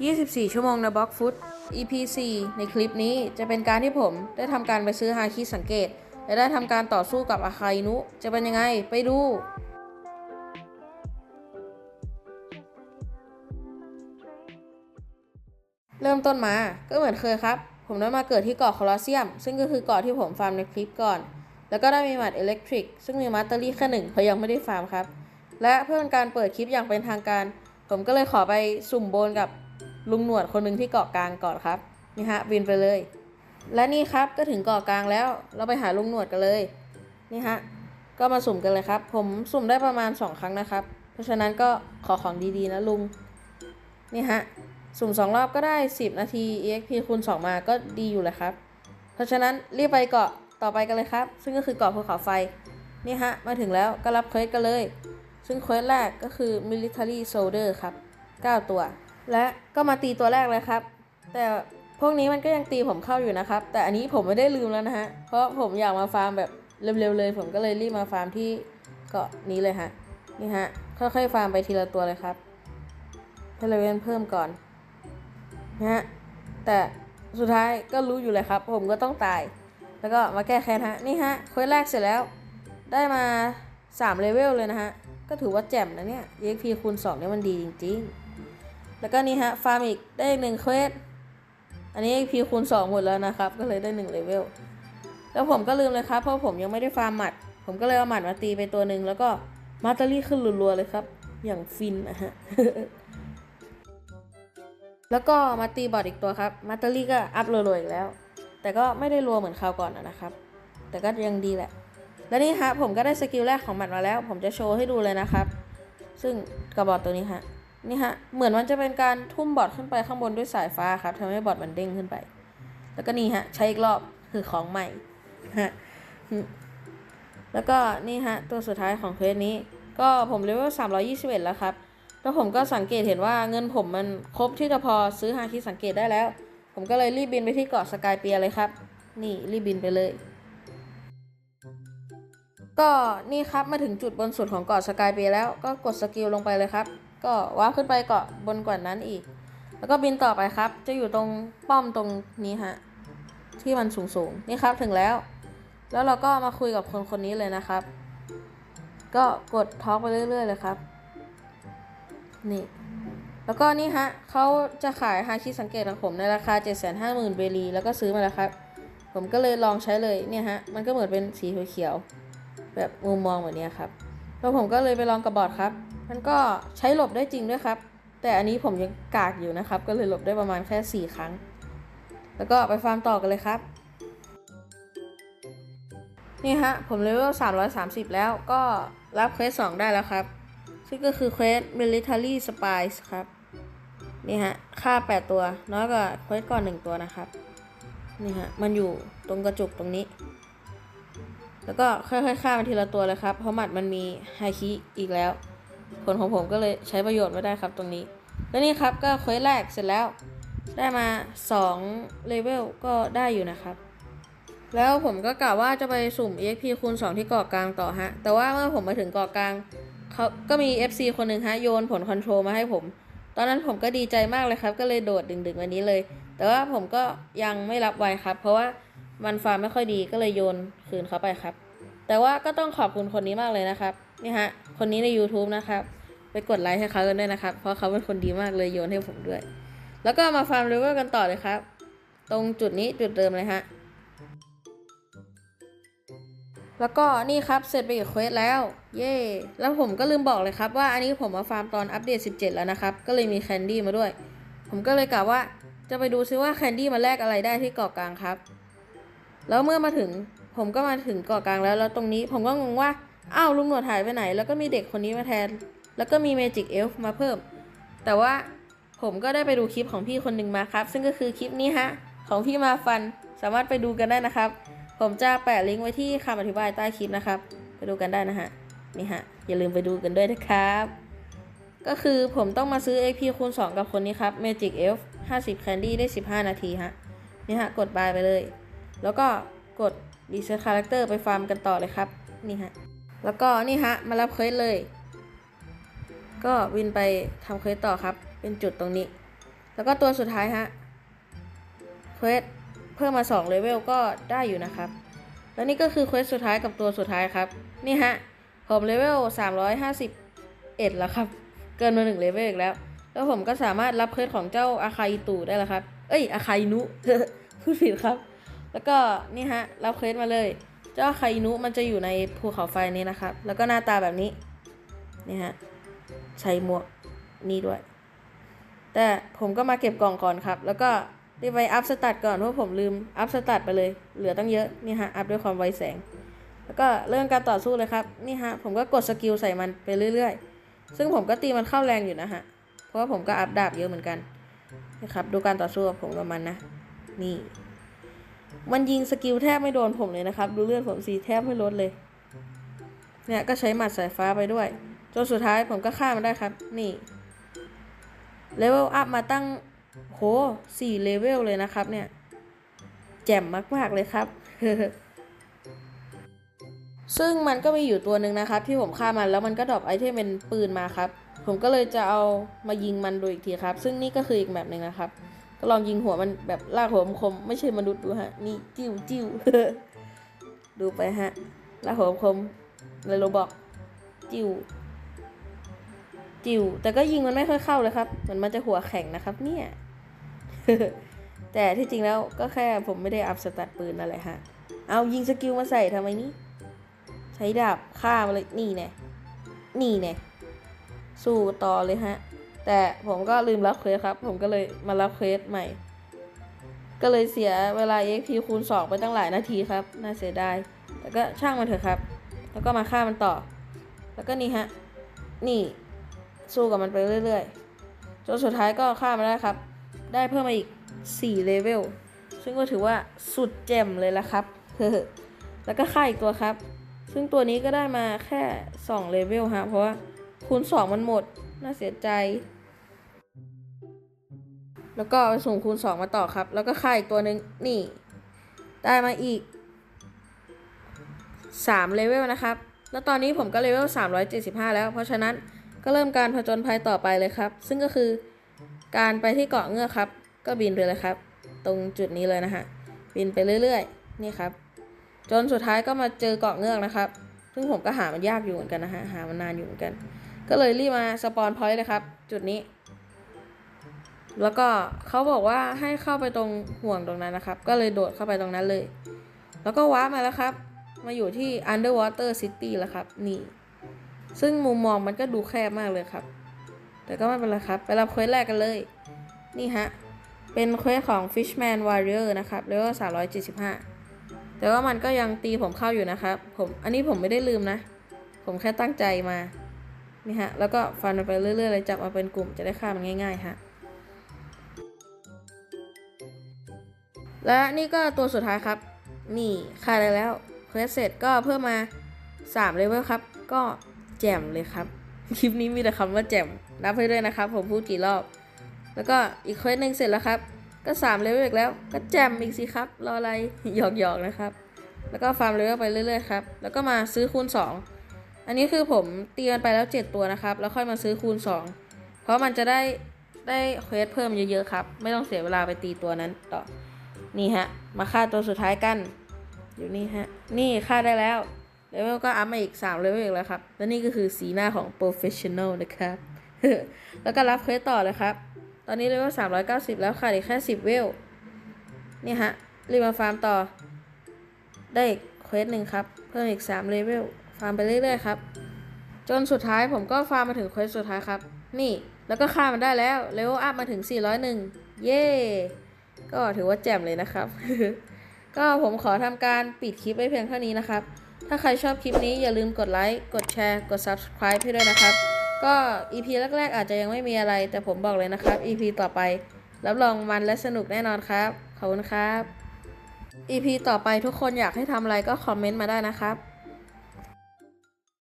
24 ชั่วโมงในบล็อกฟุต EP 4ในคลิปนี้จะเป็นการที่ผมได้ทำการไปซื้อฮาคิสังเกต และได้ทำการต่อสู้กับอาคาอินุ จะเป็นยังไงไปดูเริ่มต้นมาก็เหมือนเคยครับ ผมได้มาเกิดที่เกาะโคลอสเซียม ซึ่งก็คือเกาะที่ผมฟาร์มในคลิปก่อน แล้วก็ได้มีหมัดอิเล็กทริก ซึ่งมีมัตเตอรี่แค่หนึ่งเพราะยังไม่ได้ฟาร์มครับ และเพื่อเป็นการเปิดคลิปอย่างเป็นทางการ ผมก็เลยขอไปสุ่มโบนกับ ลุงหนวดคนหนึ่งที่เกาะกลางก่อนครับ นี่ฮะบินไปเลย และนี่ครับก็ถึงเกาะกลางแล้ว เราไปหาลุงหนวดกันเลย นี่ฮะ ก็มาสุ่มกันเลยครับ ผมสุ่มได้ประมาณ 2 ครั้งนะครับ เพราะฉะนั้นก็ขอของดีๆนะลุง นี่ฮะ สุ่ม 2 รอบก็ได้ 10 นาที EXP คูณ 2 มาก็ดีอยู่เลยครับ เพราะฉะนั้นรีบไปเกาะต่อไปกันเลยครับ ซึ่งก็คือเกาะภูเขาไฟ นี่ฮะ มาถึงแล้วก็รับเควสกันเลย ซึ่งเควสแรกก็คือ military soldier ครับ 9 ตัว และก็มาตีตัวแรกเลยครับ แต่พวกนี้มันก็ยังตีผมเข้าอยู่นะครับ แต่อันนี้ผมไม่ได้ลืมแล้วนะฮะ เพราะผมอยากมาฟาร์มแบบเร็วๆเลย ผมก็เลยรีบมาฟาร์มที่เกาะนี้เลยฮะ นี่ฮะ ค่อยๆฟาร์มไปทีละตัวเลยครับให้เลเวลเพิ่มก่อนนะฮะ แต่สุดท้ายก็รู้อยู่เลยครับ ผมก็ต้องตาย แล้วก็มาแก้แค้นฮะ นี่ฮะเควสแรกเสร็จแล้ว ได้มา3เลเวลเลยนะฮะ ก็ถือว่าแจ่มนะเนี่ย EXP คูณ2เนี่ยมันดีจริง ๆ แล้วก็นี่ฮะฟาร์มอีกได้อีกหนึ่งเควส อันนี้ EXP คูณ2หมดแล้วนะครับ ก็เลยได้1เลเวล แล้วผมก็ลืมเลยครับ เพราะผมยังไม่ได้ฟาร์มหมัด ผมก็เลยเอาหมัดมาตีไปตัวหนึ่งแล้วก็มาตารี่ขึ้นรัวๆเลยครับ อย่างฟินนะฮะ แล้วก็มาตีบอดอีกตัวครับมาตารี่ก็อัพรัวๆอีกแล้ว แต่ก็ไม่ได้รัวเหมือนคราวก่อนนะครับ แต่ก็ยังดีแหละ และนี่ฮะผมก็ได้สกิลแรกของหมัดมาแล้ว ผมจะโชว์ให้ดูเลยนะครับ ซึ่งกระบอกตัวนี้ฮะ นี่ฮะ เหมือนมันจะเป็นการทุ่มบอดขึ้นไปข้างบนด้วยสายฟ้าครับทำให้บอดมันเด้งขึ้นไป แล้วก็นี่ฮะ ใช้อีกรอบคือของใหม่ฮะแล้วก็นี่ฮะ ตัวสุดท้ายของเควสนี้ ก็ผมเลเวล321 แล้วครับ แล้วผมก็สังเกตเห็นว่าเงินผมมันครบที่จะพอซื้อฮาคิสังเกตได้แล้ว ผมก็เลยรีบบินไปที่เกาะสกายเปียเลยครับ นี่รีบบินไปเลย ก็นี่ครับมาถึงจุดบนสุดของเกาะสกายเปียแล้วก็กดสกิลลงไปเลยครับ ก็ว้าขึ้นไปเกาะบนกว่านั้นอีก แล้วก็บินต่อไปครับ จะอยู่ตรงป้อมตรงนี้ฮะ ที่มันสูงสูงนี่ครับถึงแล้ว แล้วเราก็มาคุยกับคนคนนี้เลยนะครับ ก็กดท็อกไปเรื่อยๆเลยครับ นี่ แล้วก็นี่ฮะเขาจะขายฮาคิสังเกตของผมในราคา 750,000 เบลีแล้วก็ซื้อมาแล้วครับ ผมก็เลยลองใช้เลยเนี่ยฮะ มันก็เหมือนเป็นสีเขียวแบบมุมมองแบบนี้ครับแล้วผมก็เลยไปลองกับบอร์ดครับ มันก็ใช้หลบได้จริงด้วยครับ แต่อันนี้ผมยังกากอยู่นะครับ ก็เลยหลบได้ประมาณแค่ 4 ครั้ง แล้วก็ไปฟาร์มต่อกันเลยครับ นี่ฮะ ผมเลเวล330 แล้วก็รับเควส2ได้แล้วครับ ซึ่งก็คือเควส military spies ครับ นี่ฮะ ค่า 8 ตัว น้อยกว่าเควสก่อน 1 ตัวนะครับ นี่ฮะ มันอยู่ตรงกระจุกตรงนี้แล้วก็ค่อยๆฆ่ามันทีละตัวเลยครับ เพราะหมัดมันมีไฮคิอีกแล้ว ผลของผมก็เลยใช้ประโยชน์ไม่ได้ครับตรงนี้ แล้วนี่ครับก็เควสแรกเสร็จแล้ว ได้มา2เลเวลก็ได้อยู่นะครับ แล้วผมก็กะว่าจะไปสุ่ม EXP คูณ 2 ที่เกาะกลางต่อฮะ แต่ว่าเมื่อผมมาถึงเกาะกลางเขาก็มี FC คนหนึ่งฮะโยนผลคอนโทรลมาให้ผม ตอนนั้นผมก็ดีใจมากเลยครับ ก็เลยโดดดึงๆวันนี้เลย แต่ว่าผมก็ยังไม่รับไวครับ เพราะว่ามันฟาร์มไม่ค่อยดีก็เลยโยนคืนเขาไปครับ แต่ว่าก็ต้องขอบคุณคนนี้มากเลยนะครับนี่ฮะ คนนี้ใน YouTube นะครับไปกดไลค์ให้เขากันด้วยนะครับ เพราะเขาเป็นคนดีมากเลยโยนให้ผมด้วย แล้วก็มาฟาร์มเลเวลกันต่อเลยครับ ตรงจุดนี้จุดเดิมเลยฮะ แล้วก็นี่ครับเสร็จไปอีกเควสแล้ว เย่แล้วผมก็ลืมบอกเลยครับว่าอันนี้ผมมาฟาร์มตอนอัปเดต 17 แล้วนะครับ ก็เลยมีแคนดี้มาด้วย ผมก็เลยกะว่าจะไปดูซิว่าแคนดี้มาแลกอะไรได้ที่เกาะกลางครับ แล้วเมื่อมาถึงผมก็มาถึงเกาะกลางแล้วแล้วตรงนี้ผมก็งงว่า อ้าวลุงหนวดหายไปไหน แล้วก็มีเด็กคนนี้มาแทน แล้วก็มีเมจิกเอลฟ์มาเพิ่ม แต่ว่าผมก็ได้ไปดูคลิปของพี่คนหนึ่งมาครับ ซึ่งก็คือคลิปนี้ฮะ ของพี่มาฟันสามารถไปดูกันได้นะครับ ผมจะแปะลิงก์ไว้ที่คำอธิบายใต้คลิปนะครับ ไปดูกันได้นะฮะนี่ฮะอย่าลืมไปดูกันด้วยนะครับ ก็คือผมต้องมาซื้อ XP คูณ2กับคนนี้ครับ Magic Elf 50 Candy ได้ 15 นาทีฮะนี่ฮะกดบายไปเลย แล้วก็กด Reset Character ไปฟาร์มกันต่อเลยครับ นี่ฮะ แล้วก็นี่ฮะมารับเควสเลย ก็วินไปทำเควสต่อครับ เป็นจุดตรงนี้ แล้วก็ตัวสุดท้ายฮะเควสเพิ่มมา2เลเวลก็ได้อยู่นะครับ แล้วนี่ก็คือเควสสุดท้ายกับตัวสุดท้ายครับ นี่ฮะผมเลเวล351 แล้วครับ เกินมาหนึ่งเลเวลอีกแล้ว แล้วผมก็สามารถรับเควสของเจ้าอาคาอิตุได้แล้วครับ เอ้ยอาคาอินุพูดผิดครับ แล้วก็นี่ฮะรับเควสมาเลย เจ้าคาอินุมันจะอยู่ในภูเขาไฟนี้นะครับ แล้วก็หน้าตาแบบนี้นี่ฮะใช้หมวกนี่ด้วย แต่ผมก็มาเก็บกล่องก่อนครับ แล้วก็รีบไปอัพสตัดก่อนเพราะผมลืมอัพสตัดไปเลย เหลือตั้งเยอะนี่ฮะอัพด้วยความไวแสง แล้วก็เริ่มการต่อสู้เลยครับนี่ฮะผมก็กดสกิลใส่มันไปเรื่อยๆ ซึ่งผมก็ตีมันเข้าแรงอยู่นะฮะเพราะว่าผมก็อัพดาบเยอะเหมือนกันนะครับดูการต่อสู้กับผมกับมันนะนี่ มันยิงสกิลแทบไม่โดนผมเลยนะครับ ดูเลือดผมสีแทบไม่ลดเลย เนี่ยก็ใช้หมัดสายฟ้าไปด้วย จนสุดท้ายผมก็ฆ่ามันได้ครับ นี่เลเวลอัพมาตั้งโหสี่เลเวลเลยนะครับ เนี่ย แจ่มมาก ๆ เลยครับ ซึ่งมันก็มีอยู่ตัวหนึ่งนะครับ ที่ผมฆ่ามันแล้วมันก็ดรอปไอเทมเป็นปืนมาครับ ผมก็เลยจะเอามายิงมันดูอีกทีครับ ซึ่งนี่ก็คืออีกแบบหนึ่งนะครับ ก็ลองยิงหัวมันแบบลากหัวมคม ไม่ใช่มนุษย์ดูฮะ นี่จิ้วจิ้วดูไปฮะลากหัวมคมเลยโรบอกจิ้วจิ๋วแต่ก็ยิงมันไม่ค่อยเข้าเลยครับเหมือนมันจะหัวแข็งนะครับ เนี่ยแต่ที่จริงแล้วก็แค่ผมไม่ได้อัพสตัดปืนอะไรฮะ เอายิงสกิลมาใส่ทำไมนี่ใช้ดาบฆ่ามาเลยนี่แน่นี่แน่สู้ต่อเลยฮะ แต่ผมก็ลืมรับเควสครับ ผมก็เลยมารับเควสใหม่ ก็เลยเสียเวลา XP คูณ 2 ไปตั้งหลายนาทีครับ น่าเสียดาย แต่ก็ช่างมันเถอะครับ แล้วก็มาฆ่ามันต่อ แล้วก็นี่ฮะ นี่สู้กับมันไปเรื่อยๆ จนสุดท้ายก็ฆ่ามันได้ครับ ได้เพิ่มมาอีก 4 เลเวล ซึ่งก็ถือว่าสุดแจ่มเลยละครับแล้วก็ฆ่าอีกตัวครับ ซึ่งตัวนี้ก็ได้มาแค่ 2 เลเวลฮะ เพราะว่าคูณ 2 มันหมด น่าเสียใจ แล้วก็ไปส่งคูณ 2 มาต่อครับ แล้วก็ฆ่าอีกตัวหนึ่งนี่ ได้มาอีก3เลเวลนะครับ แล้วตอนนี้ผมก็เลเวล 375 แล้ว เพราะฉะนั้นก็เริ่มการผจญภัยต่อไปเลยครับ ซึ่งก็คือการไปที่เกาะเงือกครับ ก็บินไปเลยครับ ตรงจุดนี้เลยนะฮะ บินไปเรื่อยๆ นี่ครับ จนสุดท้ายก็มาเจอเกาะเงือกนะครับ ซึ่งผมก็หามันยากอยู่เหมือนกันนะฮะ หามันนานอยู่เหมือนกัน ก็เลยรีบมาสปอนพอยต์เลยครับ จุดนี้ แล้วก็เขาบอกว่าให้เข้าไปตรงห่วงตรงนั้นนะครับ ก็เลยโดดเข้าไปตรงนั้นเลย แล้วก็ว้ามาแล้วครับ มาอยู่ที่ underwater city แล้วครับ นี่ ซึ่งมุมมองมันก็ดูแคบมากเลยครับ แต่ก็ไม่เป็นไรครับ ไปรับเควสแรกกันเลย นี่ฮะ เป็นเควสของ Fishman Warrior นะครับเลเวล375แต่ว่ามันก็ยังตีผมเข้าอยู่นะครับ ผม อันนี้ผมไม่ได้ลืมนะ ผมแค่ตั้งใจมา นี่ฮะ แล้วก็ฟันมันไปเรื่อยๆเลยจับมาเป็นกลุ่มจะได้ฆ่ามันง่ายๆฮะ และนี่ก็ตัวสุดท้ายครับ นี่ฆ่าได้แล้วเควสเสร็จก็เพิ่มมา3เลเวลครับ ก็แจ่มเลยครับ คลิปนี้มีแต่คำว่าแจ่มนับให้ด้วยนะครับ ผมพูดกี่รอบ แล้วก็อีกเควสหนึ่งเสร็จแล้วครับ ก็3เลเวลอีกแล้ว ก็แจ่มอีกสิครับ รออะไรหยอกๆนะครับ แล้วก็ฟาร์มเลเวลไปเรื่อยๆครับ แล้วก็มาซื้อคูณ 2 อันนี้คือผมตีมันไปแล้ว 7 ตัวนะครับ แล้วค่อยมาซื้อคูณ 2 เพราะมันจะได้ได้เควสเพิ่มเยอะๆครับ ไม่ต้องเสียเวลาไปตีตัวนั้นต่อ นี่ฮะ มาฆ่าตัวสุดท้ายกัน อยู่นี่ฮะ นี่ฆ่าได้แล้วเลเวลก็อัพมาอีก3เลเวลอีกแล้วครับ และนี่ก็คือสีหน้าของ professional นะครับ แล้วก็รับเควสต่อเลยครับ ตอนนี้เลเวล390 แล้วขาดอีกแค่ 10 เวล นี่ฮะ รีบมาฟาร์มต่อ ได้เควสหนึ่งครับ เพิ่มอีก3เลเวล ฟาร์มไปเรื่อยๆครับ จนสุดท้ายผมก็ฟาร์มมาถึงเควสสุดท้ายครับ นี่แล้วก็ฆ่ามันได้แล้วเลเวลอัพมาถึง 401 เย้ก็ถือว่าแจ่มเลยนะครับ ก็ผมขอทำการปิดคลิปไว้เพียงเท่านี้นะครับ ถ้าใครชอบคลิปนี้อย่าลืมกดไลค์ กดแชร์ กด subscribe ให้ด้วยนะครับ ก็ EP แรกๆ อาจจะยังไม่มีอะไร แต่ผมบอกเลยนะครับ EP ต่อไป รับรองมันและสนุกแน่นอนครับ ขอบคุณครับ EP ต่อไปทุกคนอยากให้ทำอะไรก็คอมเมนต์มาได้นะครับ